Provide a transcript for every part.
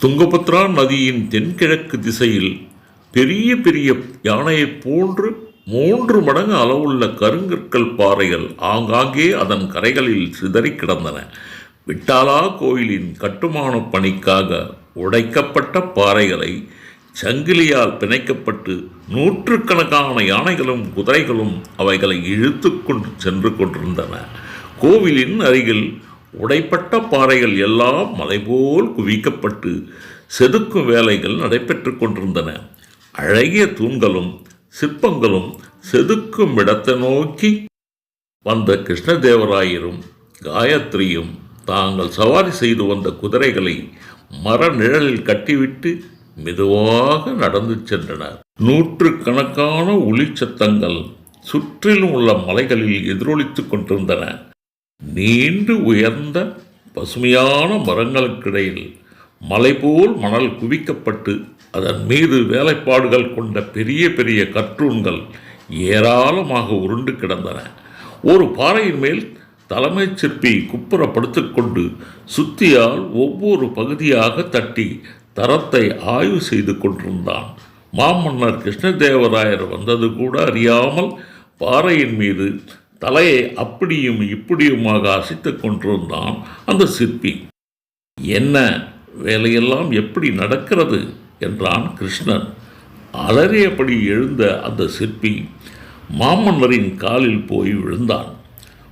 துங்கபத்ரா நதியின் தென்கிழக்கு திசையில் பெரிய பெரிய யானையைப் போன்று மூன்று மடங்கு அளவுள்ள கருங்கற்கள் பாறைகள் ஆங்காங்கே அதன் கரைகளில் சிதறிக் கிடந்தன. விட்டாலா கோயிலின் கட்டுமானப் பணிக்காக உடைக்கப்பட்ட பாறைகளை சங்கிலியால் பிணைக்கப்பட்டு நூற்றுக்கணக்கான யானைகளும் குதிரைகளும் அவைகளை இழுத்து கொண்டு சென்று கொண்டிருந்தன. கோவிலின் அருகில் உடைப்பட்ட பாறைகள் எல்லாம் மலைபோல் குவிக்கப்பட்டு செதுக்கும் வேலைகள் நடைபெற்று கொண்டிருந்தன. அழகிய தூண்களும் சிற்பங்களும் செதுக்கும் இடத்தை நோக்கி வந்த கிருஷ்ணதேவராயரும் காயத்ரியும் தாங்கள் சவாரி செய்து வந்த குதிரைகளை மர நிழலில் கட்டிவிட்டு மெதுவாக நடந்து சென்றனர். நூற்றுக்கணக்கான ஒளிச்சத்தங்கள் சுற்றிலும் உள்ள மலைகளில் எதிரொலித்துக் கொண்டிருந்தன. நீண்டு உயர்ந்த பசுமையான மரங்களுக்கிடையில் மலை போல் மணல் குவிக்கப்பட்டு அதன் மீது வேலைப்பாடுகள் கொண்ட பெரிய பெரிய கற்றூன்கள் ஏராளமாக உருண்டு கிடந்தன. ஒரு பாறையின் மேல் தலைமைச் சிற்பி குப்புற கொண்டு சுத்தியால் ஒவ்வொரு பகுதியாக தட்டி தரத்தை ஆய்வு செய்து கொண்டிருந்தான். மாமன்னர் கிருஷ்ணதேவராயர் வந்தது கூட அறியாமல் பாறையின் மீது தலையை அப்படியும் இப்படியுமாக அசைத்துக் கொண்டிருந்தான் அந்த சிற்பி. என்ன வேலையெல்லாம் எப்படி நடக்கிறது? என்றான் கிருஷ்ணன். அலறியபடி எழுந்த அந்த சிற்பி மாமன்னரின் காலில் போய் விழுந்தான்.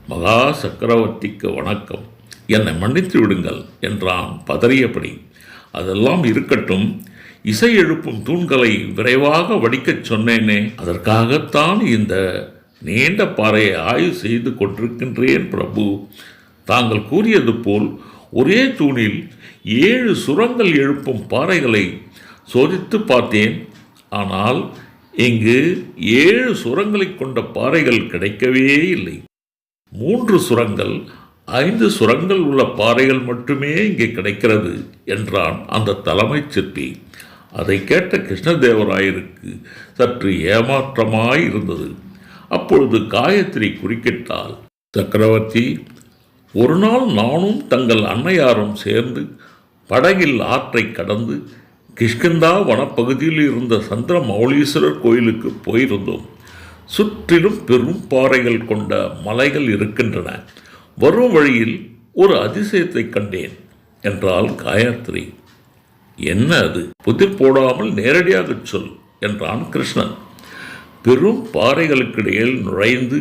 மகா சக்கரவர்த்திக்கு வணக்கம். என்னை மன்னித்து விடுங்கள் என்றான் பதறியபடி. அதெல்லாம் இருக்கட்டும். இசை எழுப்பும் தூண்களை விரைவாக வடிக்கச் சொன்னேனே. அதற்காகத்தான் இந்த நீண்ட பாறையை ஆய்வு செய்து கொண்டிருக்கின்றேன் பிரபு. தாங்கள் கூறியது போல் ஒரே தூணில் ஏழு சுரங்கள் எழுப்பும் பாறைகளை சோதித்து பார்த்தேன். ஆனால் இங்கு ஏழு சுரங்களை கொண்ட பாறைகள் கிடைக்கவே இல்லை. மூன்று சுரங்கள் ஐந்து சுரங்கள் உள்ள பாறைகள் மட்டுமே இங்கே கிடைக்கிறது என்றான் அந்த தலைமைச் சிற்பி. அதை கேட்ட கிருஷ்ணதேவராயருக்கு சற்று ஏமாற்றமாய் இருந்தது. அப்பொழுது காயத்ரி குறுக்கிட்டாள். சக்கரவர்த்தி ஒரு நாள் நானும் தங்கள் அன்னையாரும் சேர்ந்து படகில் ஆற்றை கடந்து கிஷ்கிந்தா வனப்பகுதியில் இருந்த சந்திர மௌலீஸ்வரர் கோயிலுக்கு போயிருந்தோம். சுற்றிலும் பெரும் பாறைகள் கொண்ட மலைகள் இருக்கின்றன. வரும் வழியில் ஒரு அதிசயத்தை கண்டேன் என்றாள் காயத்ரி. என்ன அது? புதிர் போடாமல் நேரடியாகச் சொல் என்றான் கிருஷ்ணன். பெரும் பாறைகளுக்கிடையில் நுழைந்து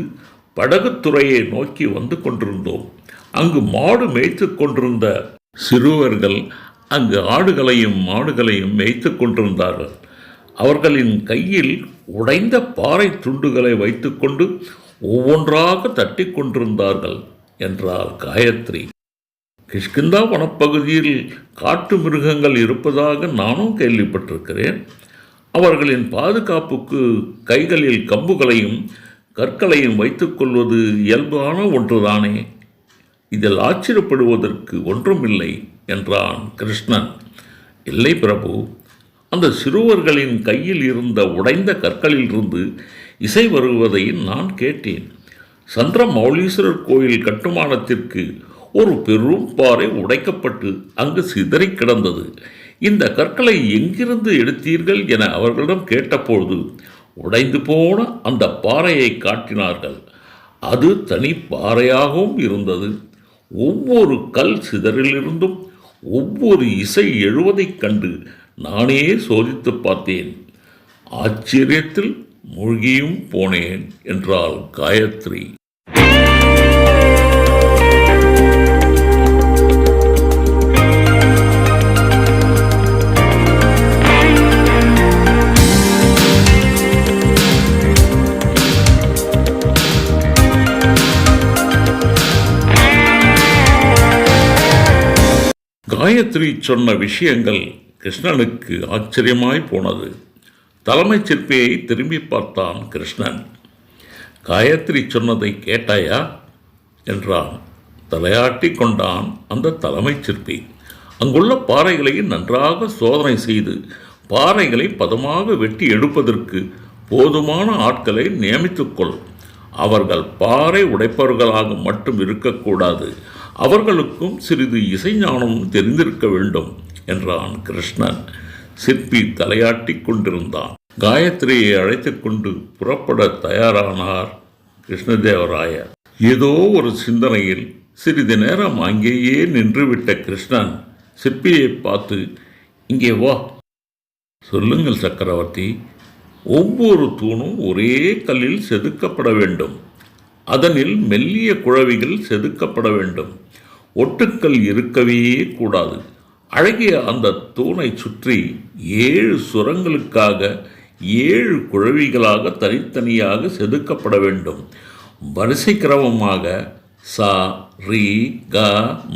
படகுத்துறையை நோக்கி வந்து கொண்டிருந்தோம். அங்கு மாடு மேய்த்து கொண்டிருந்த சிறுவர்கள் அங்கு ஆடுகளையும் மாடுகளையும் மேய்த்து கொண்டிருந்தார்கள். அவர்களின் கையில் உடைந்த பாறை துண்டுகளை வைத்துக்கொண்டு ஒவ்வொன்றாக தட்டி கொண்டிருந்தார்கள் என்றார் காயத்ரி. கிஷ்கிந்தா வனப்பகுதியில் காட்டு மிருகங்கள் இருப்பதாக நானும் கேள்விப்பட்டிருக்கிறேன். அவர்களின் பாதுகாப்புக்கு கைகளில் கம்புகளையும் கற்களையும் வைத்துக்கொள்வது இயல்பான ஒன்றுதானே? இதில் ஆச்சரியப்படுவதற்கு ஒன்றுமில்லை என்றான் கிருஷ்ணன். இல்லை பிரபு அந்த சிறுவர்களின் கையில் இருந்த உடைந்த கற்களிலிருந்து இசை வருவதை நான் கேட்டேன். சந்திர மௌலீஸ்வரர் கோயில் கட்டுமானத்திற்கு ஒரு பெரும் பாறை உடைக்கப்பட்டு அங்கு சிதறிக் கிடந்தது. இந்த கற்களை எங்கிருந்து எடுத்தீர்கள் என அவர்களிடம் கேட்டபொழுது உடைந்து போன அந்த பாறையை காட்டினார்கள். அது தனி பாறையாகவும் இருந்தது. ஒவ்வொரு கல் சிதறிலிருந்தும் ஒவ்வொரு இசை எழுவதைக் கண்டு நானே சோதித்து பார்த்தேன். ஆச்சரியத்தில் மூழ்கியும் போனேன் என்றாள் காயத்ரி. காயத்ரி சொன்ன விஷயங்கள் கிருஷ்ணனுக்கு ஆச்சரியமாய் போனது. தலைமைச் சிற்பியை திரும்பி பார்த்தான் கிருஷ்ணன். காயத்ரி சொன்னதை கேட்டாயா? என்றான். தலையாட்டி கொண்டான் அந்த தலைமைச் சிற்பி. அங்குள்ள பாறைகளை நன்றாக சோதனை செய்து பாறைகளை பதமாக வெட்டி எடுப்பதற்கு போதுமான ஆட்களை நியமித்துக்கொள் அவர்கள் பாறை உடைப்பவர்களாக மட்டும் இருக்கக்கூடாது. அவர்களுக்கும் சிறிது இசைஞானம் தெரிந்திருக்க வேண்டும் என்றான் கிருஷ்ணன். சிற்பி தலையாட்டி கொண்டிருந்தான். காயத்ரியை அழைத்துக் கொண்டு புறப்பட தயாரானார் கிருஷ்ணதேவராயர். ஏதோ ஒரு சிந்தனையில் சிறிது நேரம் அங்கேயே நின்றுவிட்ட கிருஷ்ணன் சிற்பியை பார்த்து இங்கே வா. சொல்லுங்கள் சக்கரவர்த்தி. ஒவ்வொரு தூணும் ஒரே கல்லில் செதுக்கப்பட வேண்டும். அதனில் மெல்லிய குழவிகள் செதுக்கப்பட வேண்டும். ஒட்டுக்கல் இருக்கவே கூடாது. அழகிய அந்த தூணை சுற்றி ஏழு சுரங்களுக்காக ஏழு குழவிகளாக தனித்தனியாக செதுக்கப்பட வேண்டும். வரிசை கிரமமாக சா ரி க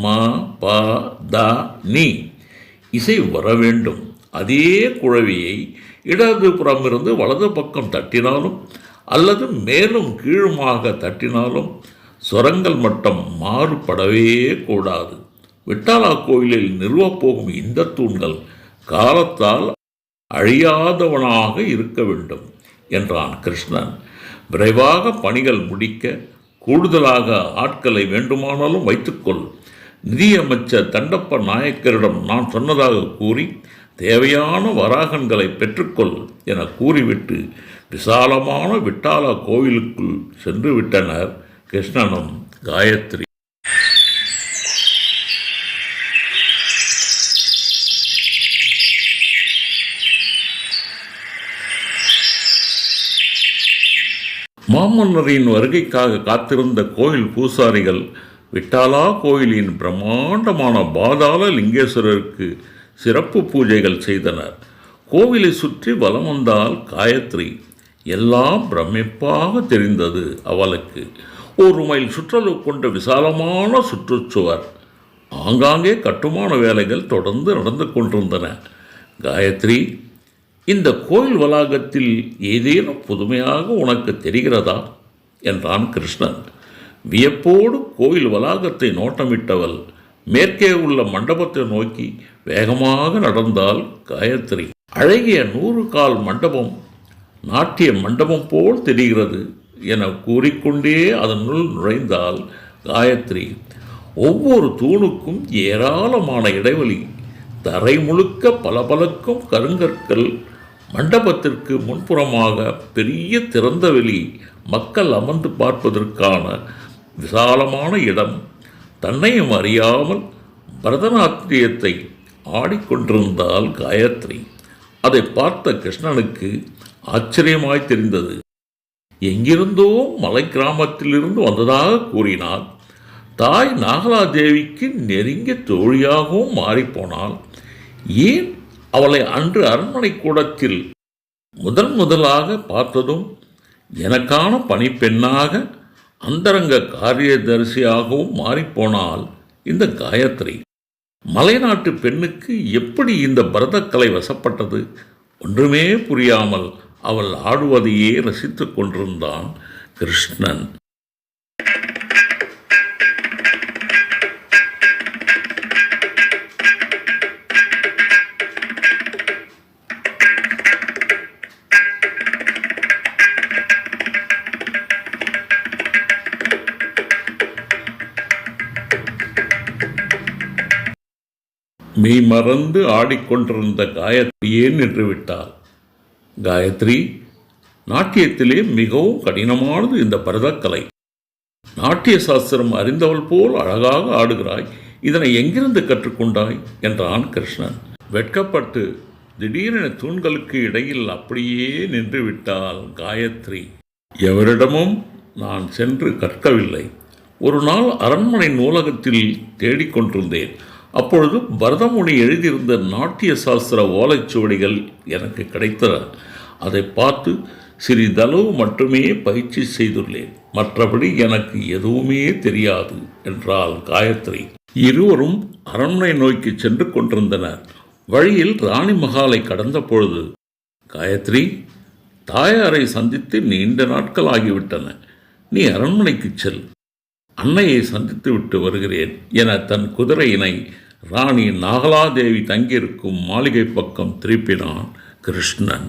ம ப த நீ இசை வர வேண்டும். அதே குழவியை இடது புறமிருந்து வலது பக்கம் தட்டினாலும் அல்லது மேலும் கீழுமாக தட்டினாலும் சுரங்கள் மட்டம் மாறுபடவே கூடாது. விட்டாலா கோயிலில் நிறுவப்போகும் இந்த தூண்கள் காலத்தால் அழியாதவனாக இருக்க வேண்டும் என்றான் கிருஷ்ணன். விரைவாக பணிகள் முடிக்க கூடுதலாக ஆட்களை வேண்டுமானாலும் வைத்துக்கொள். நிதியமைச்சர் தண்டப்ப நாயக்கரிடம் நான் சொன்னதாக கூறி தேவையான வராகன்களை பெற்றுக்கொள் என கூறிவிட்டு விசாலமான விட்டாலா கோவிலுக்குள் சென்று விட்டனர் கிருஷ்ணனும் காயத்ரி. மாமன்னரின் வருகைக்காக காத்திருந்த கோயில் பூசாரிகள் விட்டாலா கோயிலின் பிரம்மாண்டமான பாதாள லிங்கேஸ்வரருக்கு சிறப்பு பூஜைகள் செய்தனர். கோவிலை சுற்றி வலம் வந்தால் காயத்ரி. எல்லாம் பிரமிப்பாக தெரிந்தது அவளுக்கு. ஒரு மைல் சுற்றளவு கொண்ட விசாலமான சுற்றுச்சுவர். ஆங்காங்கே கட்டுமான வேலைகள் தொடர்ந்து நடந்து கொண்டிருந்தன. காயத்ரி இந்த கோயில் வளாகத்தில் ஏதேனும் புதுமையாக உனக்கு தெரிகிறதா? என்றான் கிருஷ்ணன். வியப்போடு கோயில் வளாகத்தை நோட்டமிட்டவள் மேற்கே உள்ள மண்டபத்தை நோக்கி வேகமாக நடந்தால் காயத்ரி. அழகிய நூறு கால் மண்டபம் நாட்டிய மண்டபம் போல் தெரிகிறது என கூறிக்கொண்டே அதனுள் நுழைந்தால் காயத்ரி. ஒவ்வொரு தூணுக்கும் ஏராளமான இடைவெளி. தரை முழுக்க பளபளக்கும் கருங்கற்கள். மண்டபத்திற்கு முன்புறமாக பெரிய திறந்த வெளி. மக்கள் அமர்ந்து பார்ப்பதற்கான விசாலமான இடம். தன்னையும் அறியாமல் பரதநாட்டியத்தை ஆடிக்கொண்டிருந்தால் காயத்ரி. அதை பார்த்த கிருஷ்ணனுக்கு ஆச்சரியமாய் தெரிந்தது. எங்கிருந்தோ மலை கிராமத்திலிருந்து வந்ததாக கூறினார் தாய் நாகலாதேவிக்கு நெருங்கிய தோழியாகவும் மாறிப்போனால் ஏன் அவளை அன்று அரண்மனை கூடத்தில் முதன் முதலாக பார்த்ததும் எனக்கான பணிப்பெண்ணாக அந்தரங்க காரியதரிசியாகவும் மாறிப்போனால் இந்த காயத்ரி. மலைநாட்டு பெண்ணுக்கு எப்படி இந்த பரதக்கலை வசப்பட்டது? ஒன்றுமே புரியாமல் அவள் ஆடுவதையே ரசித்துக் கொண்டிருந்தான் கிருஷ்ணன். மெய்மறந்து ஆடிக்கொண்டிருந்த காயத்ரியே நின்றுவிட்டாள். காயத்ரி நாட்டியத்திலே மிகவும் கடினமானது இந்த பரதக்கலை. நாட்டிய சாஸ்திரம் அறிந்தவள் போல் அழகாக ஆடுகிறாய் இதனை எங்கிருந்து கற்றுக்கொண்டாய்? என்றான் கிருஷ்ணன். வெட்கப்பட்டு திடீரென தூண்களுக்கு இடையில் அப்படியே நின்றுவிட்டாள் காயத்ரி. எவரிடமும் நான் சென்று கற்கவில்லை. ஒரு நாள் அரண்மனை நூலகத்தில் தேடிக்கொண்டிருந்தேன். அப்பொழுது பரதமுனி எழுதியிருந்த நாட்டிய சாஸ்திர ஓலைச்சுவடிகள் எனக்கு கிடைத்தன. அதை பார்த்து சிறிதளவு மட்டுமே பயிற்சி செய்துள்ளேன். மற்றபடி எனக்கு எதுவுமே தெரியாது என்றாள் காயத்ரி. இருவரும் அரண்மனை நோக்கி சென்று கொண்டிருந்தனர். வழியில் ராணி மகாலை கடந்த பொழுது காயத்ரி தாயாரை சந்தித்து நீண்ட நாட்கள் ஆகிவிட்டன. நீ அரண்மனைக்கு செல். அன்னையை சந்தித்து விட்டு வருகிறேன் என தன் குதிரையினை ராணி நாகலாதேவி தங்கியிருக்கும் மாளிகை பக்கம் திருப்பினான் கிருஷ்ணன்.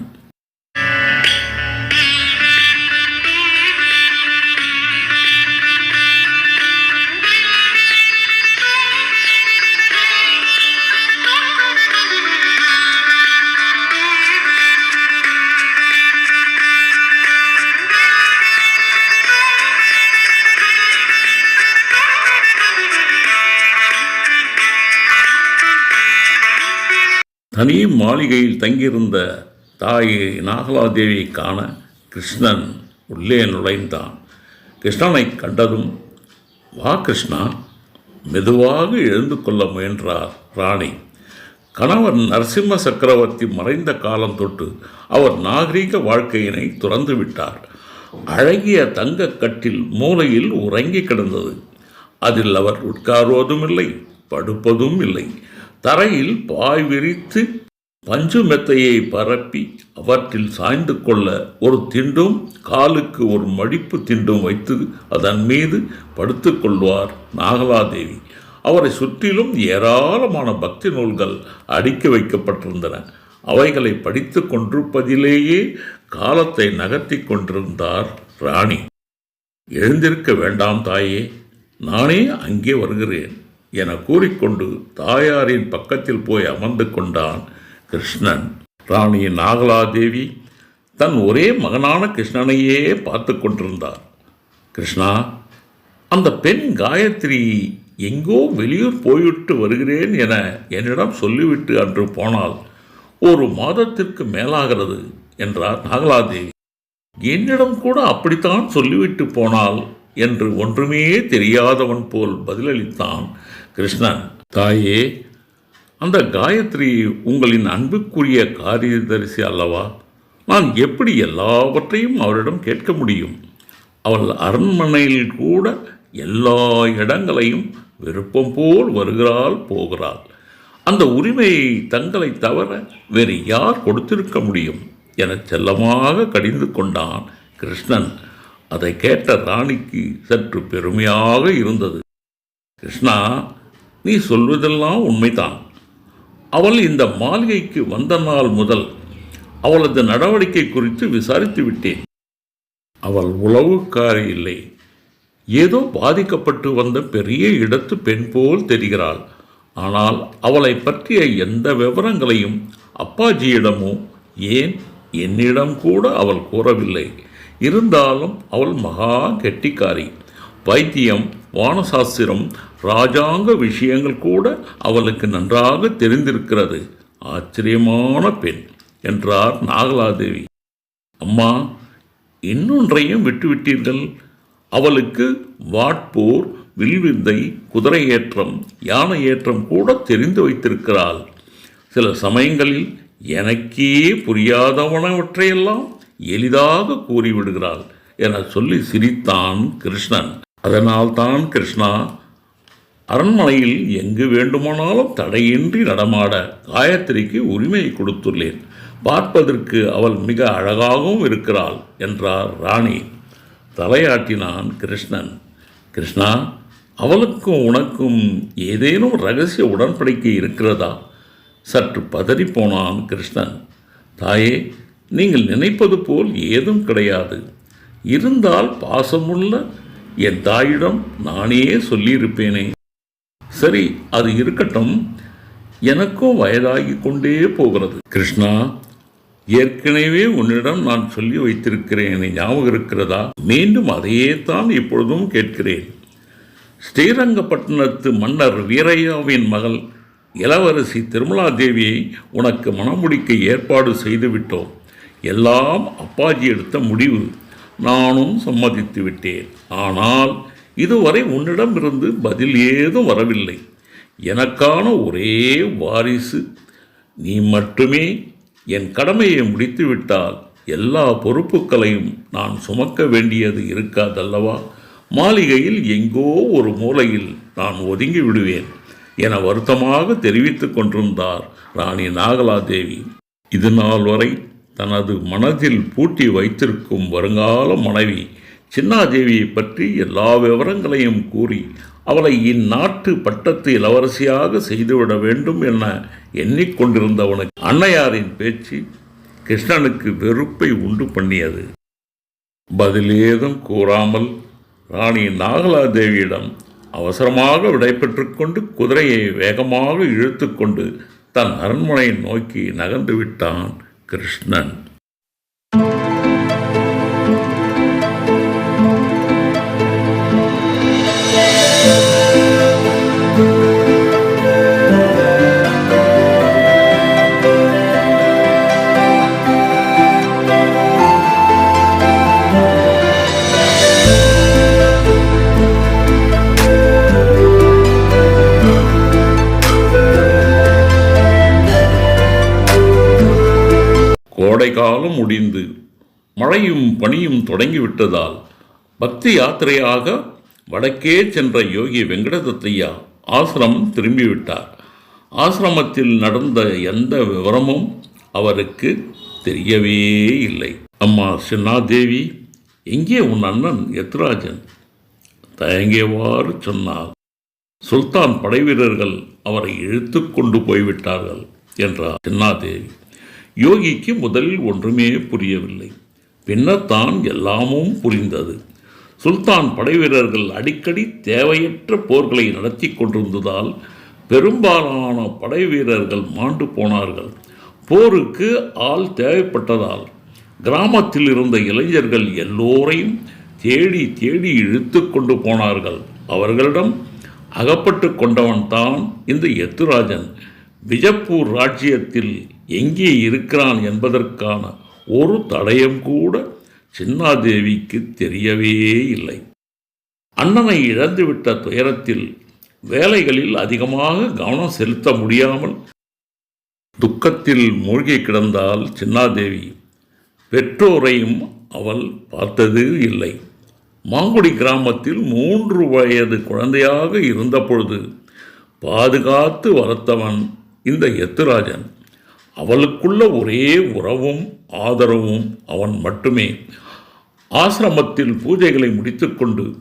தனி மாளிகையில் தங்கியிருந்த தாயை நாகலாதேவியை காண கிருஷ்ணன் உள்ளே நுழைந்தான். கிருஷ்ணனை கண்டதும் வா கிருஷ்ணா மெதுவாக எழுந்து கொள்ள முயன்றார் ராணி. கணவன் நரசிம்ம சக்கரவர்த்தி மறைந்த காலம் தொட்டு அவர் நாகரீக வாழ்க்கையினை துறந்து விட்டார். அழகிய தங்க கட்டில் மூலையில் உறங்கி கிடந்தது. அதில் அவர் உட்காருவதும் இல்லை படுப்பதும் இல்லை. தரையில் பாய் விரித்து பஞ்சு மெத்தையை பரப்பி அவற்றில் சாய்ந்து கொள்ள ஒரு திண்டும் காலுக்கு ஒரு மடிப்பு திண்டும் வைத்து அதன் மீது படுத்து கொள்வார் நாகலாதேவி. அவரை சுற்றிலும் ஏராளமான பக்தி நூல்கள் அடுக்கி வைக்கப்பட்டிருந்தன. அவைகளை படித்து கொண்டிருப்பதிலேயே காலத்தை நகர்த்தி கொண்டிருந்தார் ராணி. எழுந்திருக்க வேண்டாம் தாயே நானே அங்கே வருகிறேன். என கூறிக்கொண்டு தாயாரின் பக்கத்தில் போய் அமர்ந்து கொண்டான் கிருஷ்ணன். ராணி நாகலாதேவி தன் ஒரே மகனான கிருஷ்ணனையே பார்த்து கொண்டிருந்தார். கிருஷ்ணா அந்த பெண் காயத்ரி எங்கோ வெளியூர் போய்விட்டு வருகிறேன் என என்னிடம் சொல்லிவிட்டு அன்று போனால் ஒரு மாதத்திற்கு மேலாகிறது என்றார் நாகலாதேவி. என்னிடம் கூட அப்படித்தான் சொல்லிவிட்டு போனால் என்று ஒன்றுமே தெரியாதவன் போல் பதிலளித்தான் கிருஷ்ணன் தாயே அந்த காயத்ரி உங்களின் அன்புக்குரிய காரியதரிசி அல்லவா? நான் எப்படி எல்லாவற்றையும் அவரிடம் கேட்க முடியும்? அவள் அரண்மனையில் கூட எல்லா இடங்களையும் விருப்பம் போல் வருகிறாள் போகிறாள். அந்த உரிமையை தங்களை தவிர வேறு யார் கொடுத்திருக்க முடியும்? என செல்லமாக கடிந்து கொண்டான் கிருஷ்ணன். அதை கேட்ட ராணிக்கு சற்று பெருமையாக இருந்தது. கிருஷ்ணா நீ சொல்வதெல்லாம் உண்மைதான். அவள் இந்த மாளிகைக்கு வந்த நாள் முதல் அவளது நடவடிக்கை குறித்து விசாரித்து விட்டேன். அவள் உளவுக்காரி இல்லை. ஏதோ பாதிக்கப்பட்டு வந்த பெரிய இடத்து பெண் போல் தெரிகிறாள். ஆனால் அவளை பற்றிய எந்த விவரங்களையும் அப்பாஜியிடமோ ஏன் என்னிடம் கூட அவள் கூறவில்லை. இருந்தாலும் அவள் மகா கெட்டிக்காரி. வைத்தியம் வானசாஸ்திரம் ராஜாங்க விஷயங்கள் கூட அவளுக்கு நன்றாக தெரிந்திருக்கிறது. ஆச்சரியமான பெண் என்றார் நாகலாதேவி. அம்மா இன்னொன்றையும் விட்டுவிட்டீர்கள். அவளுக்கு வாட்போர் வில்வித்தை குதிரை ஏற்றம் யானை ஏற்றம் கூட தெரிந்து வைத்திருக்கிறாள். சில சமயங்களில் எனக்கே புரியாதவனவற்றையெல்லாம் எளிதாக கூறிவிடுகிறாள் என சொல்லி சிரித்தான் கிருஷ்ணன். அதனால்தான் கிருஷ்ணா அரண்மனையில் எங்கு வேண்டுமானாலும் தடையின்றி நடமாட காயத்ரிக்கு உரிமை கொடுத்துள்ளேன். பார்ப்பதற்கு அவள் மிக அழகாகவும் இருக்கிறாள் என்றார் ராணி. தலையாட்டினான் கிருஷ்ணன். கிருஷ்ணா அவளுக்கும் உனக்கும் ஏதேனும் ரகசிய உடன்படிக்கை இருக்கிறதா? சற்று பதறிப்போனான் கிருஷ்ணன். தாயே நீங்கள் நினைப்பது போல் ஏதும் கிடையாது. இருந்தால் பாசமுள்ள என் தாயிடம் நானே சொல்லியிருப்பேனே. சரி அது இருக்கட்டும். எனக்கும் வயதாகி கொண்டே போகிறது. கிருஷ்ணா ஏற்கனவே உன்னிடம் நான் சொல்லி வைத்திருக்கிறேன். ஞாபகம் இருக்கிறதா? மீண்டும் அதையே தான் இப்பொழுதும் கேட்கிறேன். ஸ்ரீரங்கப்பட்டினத்து மன்னர் வீரையாவின் மகள் இளவரசி திருமலா தேவியை உனக்கு மணமுடிக்க ஏற்பாடு செய்துவிட்டோம். எல்லாம் அப்பாஜி எடுத்த முடிவு. நானும் சம்மதித்து விட்டேன் ஆனால் இதுவரை உன்னிடமிருந்து பதில் ஏதும் வரவில்லை. எனக்கான ஒரே வாரிசு நீ மட்டுமே என் கடமையை முடித்துவிட்டால் எல்லா பொறுப்புகளையும் நான் சுமக்க வேண்டியது இருக்காதல்லவா? மாளிகையில் எங்கோ ஒரு மூலையில் நான் ஒதுங்கி விடுவேன் என வருத்தமாக தெரிவித்துக் கொண்டிருந்தார் ராணி நாகலாதேவி. இது நாள் வரை தனது மனதில் பூட்டி வைத்திருக்கும் வருங்கால மனைவி சின்னாதேவியை பற்றி எல்லா விவரங்களையும் கூறி அவளை இந்நாட்டு பட்டத்து இளவரசியாக செய்துவிட வேண்டும் என எண்ணிக்கொண்டிருந்தவனுக்கு அன்னையாரின் பேச்சு கிருஷ்ணனுக்கு வெறுப்பை உண்டு பண்ணியது. பதிலேதும் கூறாமல் ராணி நாகலாதேவியிடம் அவசரமாக விடைபெற்றுக்கொண்டு குதிரையை வேகமாக இழுத்துக்கொண்டு தன் அரண்மனையை நோக்கி நகர்ந்து விட்டான் கிருஷ்ணன். கோடைக்காலம் முடிந்து மழையும் பனியும் தொடங்கிவிட்டதால் பக்தி யாத்திரையாக வடக்கே சென்ற யோகி வெங்கடதத்தையா ஆசிரமம் திரும்பிவிட்டார். ஆசிரமத்தில் நடந்த எந்த விவரமும் அவருக்கு தெரியவே இல்லை. அம்மா சின்னாதேவி எங்கே உன் அண்ணன் எத்ராஜன் தயங்கியவாறு சொன்னார் சுல்தான் படைவீரர்கள் அவரை இழுத்து கொண்டு போய்விட்டார்கள் என்றார் சின்னாதேவி. யோகிக்கு முதலில் ஒன்றுமே புரியவில்லை. பின்னர் தான் எல்லாமும் புரிந்தது. சுல்தான் படைவீரர்கள் அடிக்கடி தேவையற்ற போர்களை நடத்தி கொண்டிருந்ததால் பெரும்பாலான படைவீரர்கள் மாண்டு போனார்கள். போருக்கு ஆள் தேவைப்பட்டதால் கிராமத்தில் இருந்த இளைஞர்கள் எல்லோரையும் தேடி தேடி இழுத்து கொண்டு போனார்கள். அவர்களிடம் அகப்பட்டு கொண்டவன் தான் இந்த எத்துராஜன் விஜப்பூர் ராஜ்யத்தில் எங்கே இருக்கிறான் என்பதற்கான ஒரு தடயம் கூட சின்னாதேவிக்கு தெரியவே இல்லை. அண்ணனை இழந்துவிட்ட துயரத்தில் வேலைகளில் அதிகமாக கவனம் செலுத்த முடியாமல் துக்கத்தில் மூழ்கி கிடந்தால் சின்னாதேவி பெற்றோரையும் அவள் பார்த்தது இல்லை. மாங்குடி கிராமத்தில் மூன்று வயது குழந்தையாக இருந்தபொழுது பாதுகாத்து வளர்த்தவன் இந்த எத்துராஜன் அவளுக்குள்ள ஒரே உறவும் ஆதரவும் அவன் மட்டுமே. ஆசிரமத்தில் பூஜைகளை முடித்துக்கொண்டு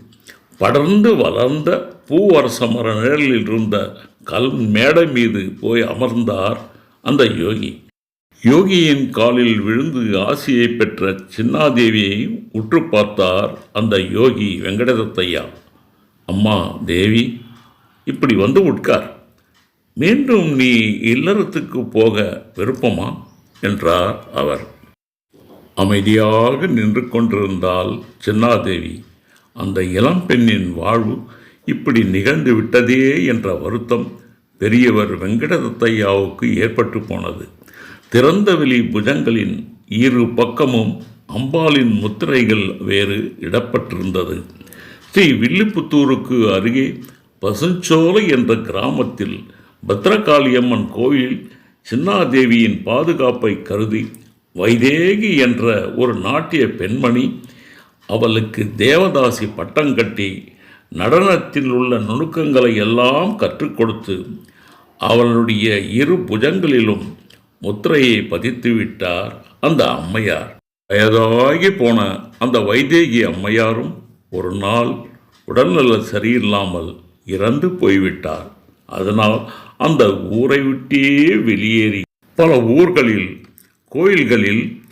படர்ந்து வளர்ந்த பூவரச மர நிழலில் இருந்த கல் மேடை மீது போய் அமர்ந்தார் அந்த யோகி. யோகியின் காலில் விழுந்து ஆசியை பெற்ற சின்னாதேவியை உற்று பார்த்தார் அந்த யோகி வெங்கடதத்தையா. அம்மா தேவி இப்படி வந்து உட்கார். மீண்டும் நீ இல்லறத்துக்கு போக விருப்பமா? என்றார் அவர். அமைதியாக நின்று கொண்டிருந்தால் சின்னாதேவி. அந்த இளம்பெண்ணின் வாழ்வு இப்படி நிகழ்ந்து விட்டதே என்ற வருத்தம் பெரியவர் வெங்கடதத்தையாவுக்கு ஏற்பட்டு போனது. திறந்தவெளி புஜங்களின் இரு பக்கமும் அம்பாளின் முத்திரைகள் வேறு இடப்பட்டிருந்தது. ஸ்ரீ வில்லிபுத்தூருக்கு அருகே பசுஞ்சோலை என்ற கிராமத்தில் பத்ரகாளியம்மன் கோயில் சின்னாதேவியின் பாதுகாப்பை கருதி வைதேகி என்ற ஒரு நாட்டிய பெண்மணி அவளுக்கு தேவதாசி பட்டம் கட்டி நடனத்தில் உள்ள நுணுக்கங்களை எல்லாம் கற்றுக் கொடுத்து அவளுடைய இரு புஜங்களிலும் முத்திரையை பதித்து விட்டார் அந்த அம்மையார். வயதாகி போன அந்த வைதேகி அம்மையாரும் ஒரு நாள் உடல்நல சரியில்லாமல் இறந்து போய்விட்டார். அதனால் அந்த ஊரை விட்டே வெளியேறி பல ஊர்களில் கோயில்களில்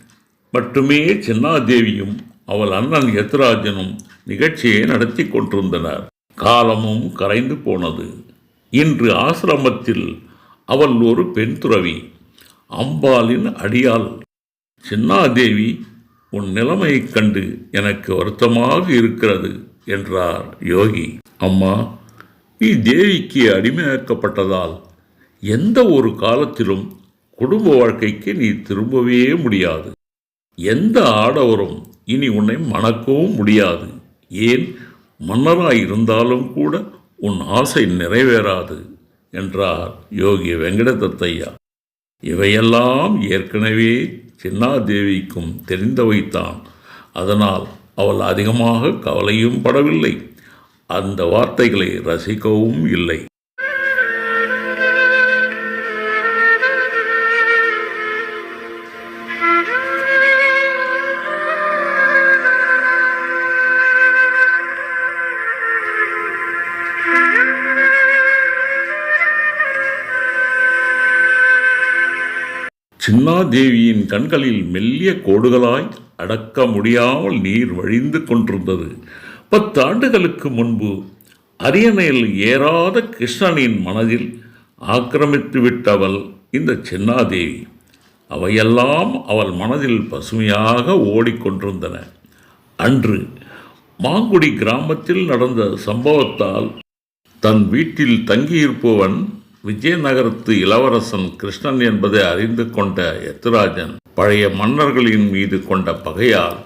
மட்டுமே சின்னாதேவியும் அவள் அண்ணன் எத்ராஜனும் நிகழ்ச்சியை நடத்தி கொண்டிருந்தனர். காலமும் கரைந்து போனது. இன்று ஆசிரமத்தில் அவள் ஒரு பெண் துறவி. அம்பாளின் அடியாள். சின்னாதேவி உன் நிலைமையைக் கண்டு எனக்கு வருத்தமாக இருக்கிறது என்றார் யோகி. அம்மா தேவிக்கு அடிமையாக்கப்பட்டதால் எந்த ஒரு காலத்திலும் குடும்ப வாழ்க்கைக்கு நீ திரும்பவே முடியாது. எந்த ஆடவரும் இனி உன்னை மணக்கவும் முடியாது. ஏன்? மன்னராய் இருந்தாலும் கூட உன் ஆசை நிறைவேறாது என்றார் யோகி வெங்கடதத்தையா. இவையெல்லாம் ஏற்கனவே சின்னாதேவிக்கும் தெரிந்தவைத்தான். அதனால் அவள் அதிகமாக கவலையும் படவில்லை. அந்த வார்த்தைகளை ரசிக்கவும் இல்லை. சின்னாதேவியின் கண்களில் மெல்லிய கோடுகளாய் அடக்க முடியாமல் நீர் வழிந்து கொண்டிருந்தது. பத்து ஆண்டுகளுக்கு முன்பு அரியணையில் ஏறாத கிருஷ்ணனின் மனதில் ஆக்கிரமித்து விட்டவள் இந்த சின்னாதேவி. அவையெல்லாம் அவள் மனதில் பசுமையாக ஓடிக்கொண்டிருந்தன. அன்று மாங்குடி கிராமத்தில் நடந்த சம்பவத்தால் தன் வீட்டில் தங்கியிருப்பவன் விஜயநகரத்து இளவரசன் கிருஷ்ணன் என்பதை அறிந்து கொண்ட எத்துராஜன் பழைய மன்னர்களின் மீது கொண்ட பகையால்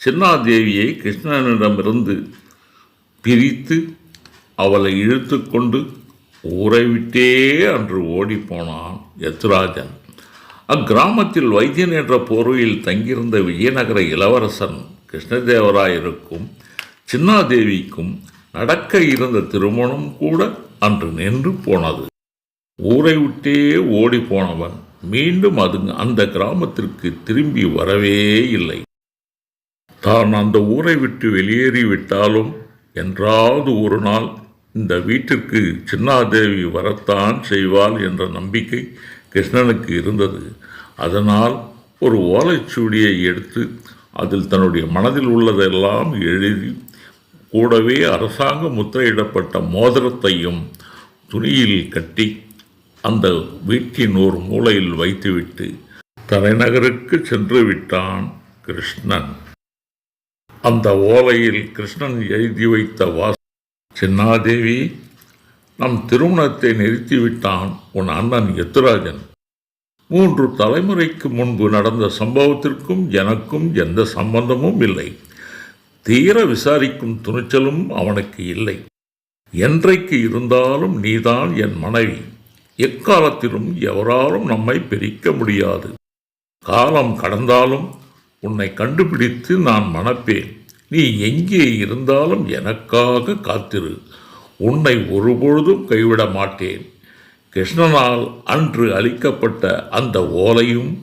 சின்னாதேவியை கிருஷ்ணனிடமிருந்து பிரித்து அவளை இழுத்து கொண்டு ஊரை விட்டே அன்று ஓடிப்போனான் எத்துராஜன் அக்கிராமத்தில் வைத்தியன் என்ற போர்வையில் தங்கியிருந்த விஜயநகர இளவரசன் கிருஷ்ணதேவராயருக்கும் சின்னாதேவிக்கும் நடக்க இருந்த திருமணம் கூட அன்று நின்று போனது. ஊரை விட்டே ஓடி போனவன் மீண்டும் அது அந்த கிராமத்திற்கு திரும்பி வரவே இல்லை. தான் அந்த ஊரை விட்டு வெளியேறி விட்டாலும் என்றாவது ஒரு நாள் இந்த வீட்டிற்கு சின்னாதேவி வரத்தான் செய்வாள் என்ற நம்பிக்கை கிருஷ்ணனுக்கு இருந்தது. அதனால் ஒரு ஓலைச்சுவடியை எடுத்து அதில் தன்னுடைய மனதில் உள்ளதெல்லாம் எழுதி கூடவே அரசாங்க முத்திரையிடப்பட்ட மோதிரத்தையும் துணியில் கட்டி அந்த வீட்டின் ஒரு மூலையில் வைத்துவிட்டு தலைநகருக்கு சென்று விட்டான் கிருஷ்ணன். அந்த ஓலையில் கிருஷ்ணன் எழுதி வைத்த வாச சின்னாதேவி நம் திருமணத்தை நிறுத்திவிட்டான் உன் அண்ணன் எத்துராஜன் மூன்று தலைமுறைக்கு முன்பு நடந்த சம்பவத்திற்கும் எனக்கும் எந்த சம்பந்தமும் இல்லை. தீர விசாரிக்கும் துணிச்சலும் அவனுக்கு இல்லை. என்றைக்கு இருந்தாலும் நீதான் என் மனைவி. எக்காலத்திலும் எவராலும் நம்மை பிரிக்க முடியாது. காலம் கடந்தாலும் உன்னை கண்டுபிடித்து நான் மணப்பேன். நீ எங்கே இருந்தாலும் எனக்காக காத்திரு. உன்னை ஒருபொழுதும் கைவிட மாட்டேன். கிருஷ்ணனால் அன்று அளிக்கப்பட்ட அந்த ஓலையும்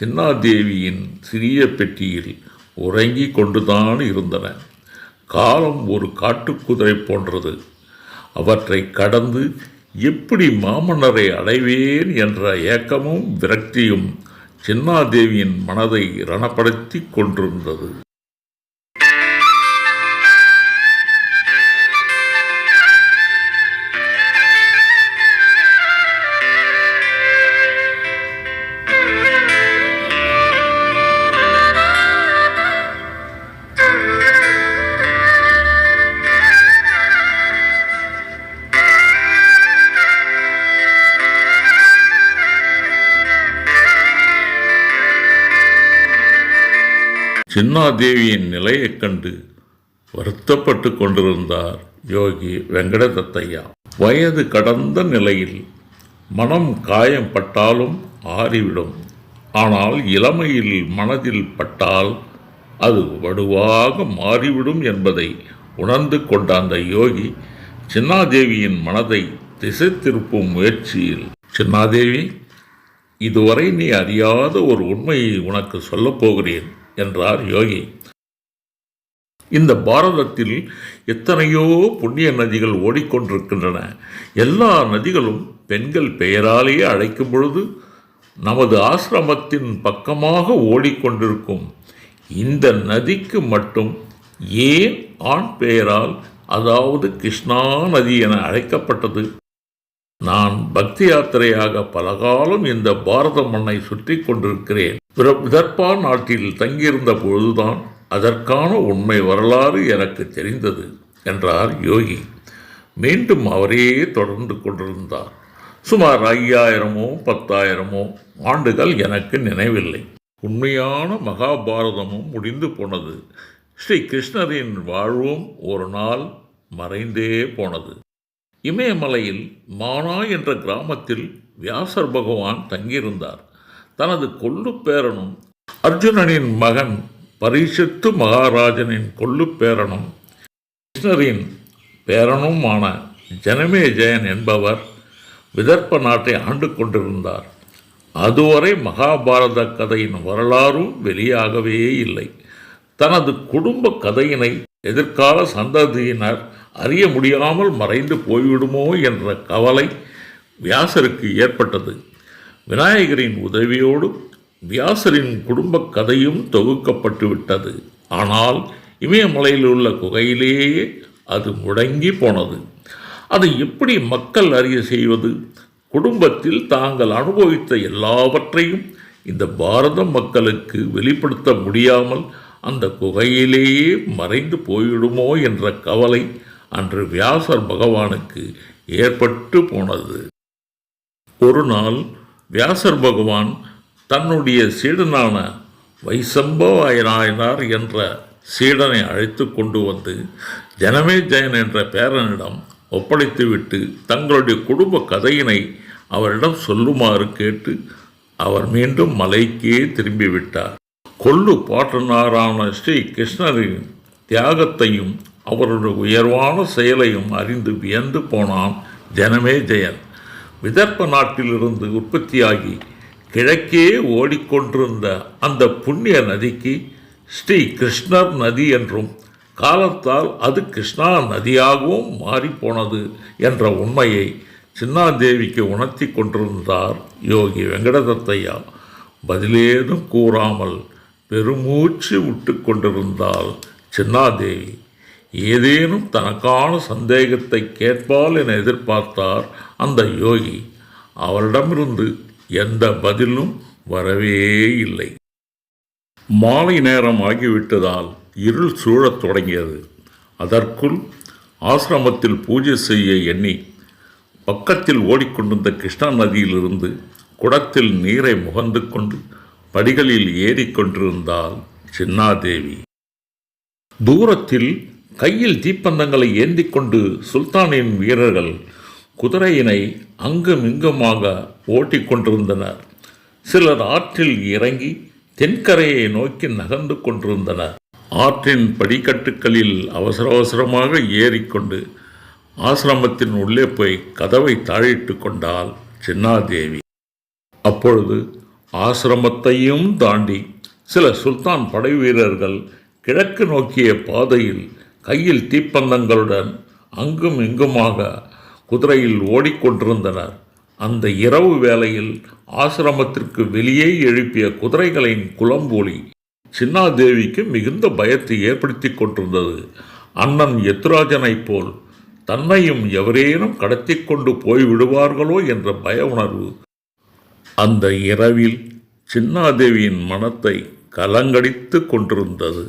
சின்னாதேவியின் சிறிய பெட்டியில் உறங்கி கொண்டுதான் இருந்தன. காலம் ஒரு காட்டுக்குதிரை போன்றது. அவற்றை கடந்து எப்படி மாமன்னரை அடைவேன் என்ற ஏக்கமும் விரக்தியும் சின்னாதேவியின் மனதை ரணப்படுத்தி கொண்டிருந்தது. சின்னாதேவியின் நிலையைக் கண்டு வருத்தப்பட்டு கொண்டிருந்தார் யோகி வெங்கடதத்தையா. வயது கடந்த நிலையில் மனம் காயம் பட்டாலும் ஆறிவிடும். ஆனால் இளமையில் மனதில் பட்டால் அது வடுவாக மாறிவிடும் என்பதை உணர்ந்து கொண்ட அந்த யோகி சின்னாதேவியின் மனதை திசை திருப்பும் முயற்சியில் சின்னாதேவி இதுவரை நீ அறியாத ஒரு உண்மையை உனக்கு சொல்லப் போகிறேன். என்றார் யோகி. இந்த பாரதத்தில் எத்தனையோ புண்ணிய நதிகள் ஓடிக்கொண்டிருக்கின்றன. எல்லா நதிகளும் பெண்கள் பெயராலேயே அழைக்கும் பொழுது நமது ஆசிரமத்தின் பக்கமாக ஓடிக்கொண்டிருக்கும். இந்த நதிக்கு மட்டும் ஏன் ஆண் பெயரால் அதாவது கிருஷ்ணா நதி என அழைக்கப்பட்டது? நான் பக்தி யாத்திரையாக பலகாலம் இந்த பாரத மண்ணை சுற்றி கொண்டிருக்கிறேன். பிற- விதர்பா நாட்டில் தங்கியிருந்த பொழுதுதான் அதற்கான உண்மை வரலாறு எனக்கு தெரிந்தது என்றார் யோகி. மீண்டும் அவரே தொடர்ந்து கொண்டிருந்தார். சுமார் ஐயாயிரமோ பத்தாயிரமோ ஆண்டுகள் எனக்கு நினைவில்லை. உண்மையான மகாபாரதமும் முடிந்து போனது. ஸ்ரீ கிருஷ்ணரின் வாழ்வும் ஒரு நாள் மறைந்தே போனது. இமயமலையில் மானா என்ற கிராமத்தில் வியாசர் பகவான் தங்கியிருந்தார். தனது கொள்ளுப்பேரனும் அர்ஜுனனின் மகன் பரிசத்து மகாராஜனின் கொள்ளுப் பேரனும் கிருஷ்ணரின் பேரனுமான ஜனமே ஜெயன் என்பவர் விதர்ப்ப நாட்டை ஆண்டு கொண்டிருந்தார். அதுவரை மகாபாரத கதையின் வரலாறும் வெளியாகவே இல்லை. தனது குடும்ப கதையினை எதிர்கால சந்ததியினர் அறிய முடியாமல் மறைந்து போய்விடுமோ என்ற கவலை வியாசருக்கு ஏற்பட்டது. விநாயகரின் உதவியோடு வியாசரின் குடும்ப கதையும் தொகுக்கப்பட்டு விட்டது. ஆனால் இமயமலையில் உள்ள குகையிலேயே அது முடங்கி போனது. அதை எப்படி மக்கள் அறிய செய்வது? குடும்பத்தில் தாங்கள் அனுபவித்த எல்லாவற்றையும் இந்த பாரத மக்களுக்கு வெளிப்படுத்த முடியாமல் அந்த குகையிலேயே மறைந்து போய்விடுமோ என்ற கவலை அன்று வியாசர் பகவானுக்கு ஏற்பட்டு போனது. ஒரு நாள் வியாசர் பகவான் தன்னுடைய சீடனான வைசம்பவாயனாயனார் என்ற சீடனை அழைத்து கொண்டு வந்து ஜனமே ஜெயன் என்ற பேரனிடம் ஒப்படைத்துவிட்டு தங்களுடைய குடும்ப கதையினை அவரிடம் சொல்லுமாறு கேட்டு அவர் மீண்டும் மலைக்கே திரும்பிவிட்டார். கொள்ளு பாட்டனாரான ஸ்ரீ கிருஷ்ணரின் தியாகத்தையும் அவருடைய உயர்வான செயலையும் அறிந்து வியந்து போனான் ஜனமே ஜெயன். விதர்ப்ப நாட்டிலிருந்து உற்பத்தியாகி கிழக்கே ஓடிக்கொண்டிருந்த அந்த புண்ணிய நதிக்கு ஸ்ரீ கிருஷ்ணர் நதி என்றும் காலத்தால் அது கிருஷ்ணா நதியாகவும் மாறிப்போனது என்ற உண்மையை சின்னாதேவிக்கு உணர்த்தி கொண்டிருந்தார் யோகி வெங்கடதத்தையா. பதிலேதும் கூறாமல் பெருமூச்சு விட்டு கொண்டிருந்தால் சின்னாதேவி. ஏதேனும் தனக்கான சந்தேகத்தை கேட்பாள் என எதிர்பார்த்தார் அந்த யோகி. அவளிடமிருந்து எந்த பதிலும் வரவே இல்லை. மாலை நேரம் ஆகிவிட்டதால் இருள் சூழத் தொடங்கியது. அதற்குள் ஆசிரமத்தில் பூஜை செய்ய எண்ணி பக்கத்தில் ஓடிக்கொண்டிருந்த கிருஷ்ணா நதியிலிருந்து குடத்தில் நீரை முகந்து கொண்டு படிகளில் ஏறிக்கொண்டிருந்தாள் சின்னாதேவி. தூரத்தில் கையில் தீப்பந்தங்களை ஏந்தி கொண்டு சுல்தானின் வீரர்கள் குதிரையினை அங்கும் இங்குமாக ஓட்டிக் கொண்டிருந்தனர். சிலர் ஆற்றில் இறங்கி தென்கரையை நோக்கி நகர்ந்து கொண்டிருந்தனர். ஆற்றின் படிக்கட்டுகளில் அவசர அவசரமாக ஏறிக்கொண்டு ஆசிரமத்தின் உள்ளே போய் கதவை தாழிட்டு கொண்டாள் சின்னாதேவி. அப்பொழுது ஆசிரமத்தையும் தாண்டி சில சுல்தான் படை வீரர்கள் கிழக்கு நோக்கிய பாதையில் கையில் தீப்பந்தங்களுடன் அங்கும் இங்குமாக குதிரையில் ஓடிக்கொண்டிருந்தனர். அந்த இரவு வேளையில் ஆசிரமத்திற்கு வெளியே எழுப்பிய குதிரைகளின் குளம்பொலி சின்னாதேவிக்கு மிகுந்த பயத்தை ஏற்படுத்தி கொண்டிருந்தது. அண்ணன் எத்துராஜனைப் போல் தன்னையும் எவரேனும் கடத்தி கொண்டு போய்விடுவார்களோ என்ற பய உணர்வு அந்த இரவில் சின்னாதேவியின் மனத்தை கலங்கடித்து கொண்டிருந்தது.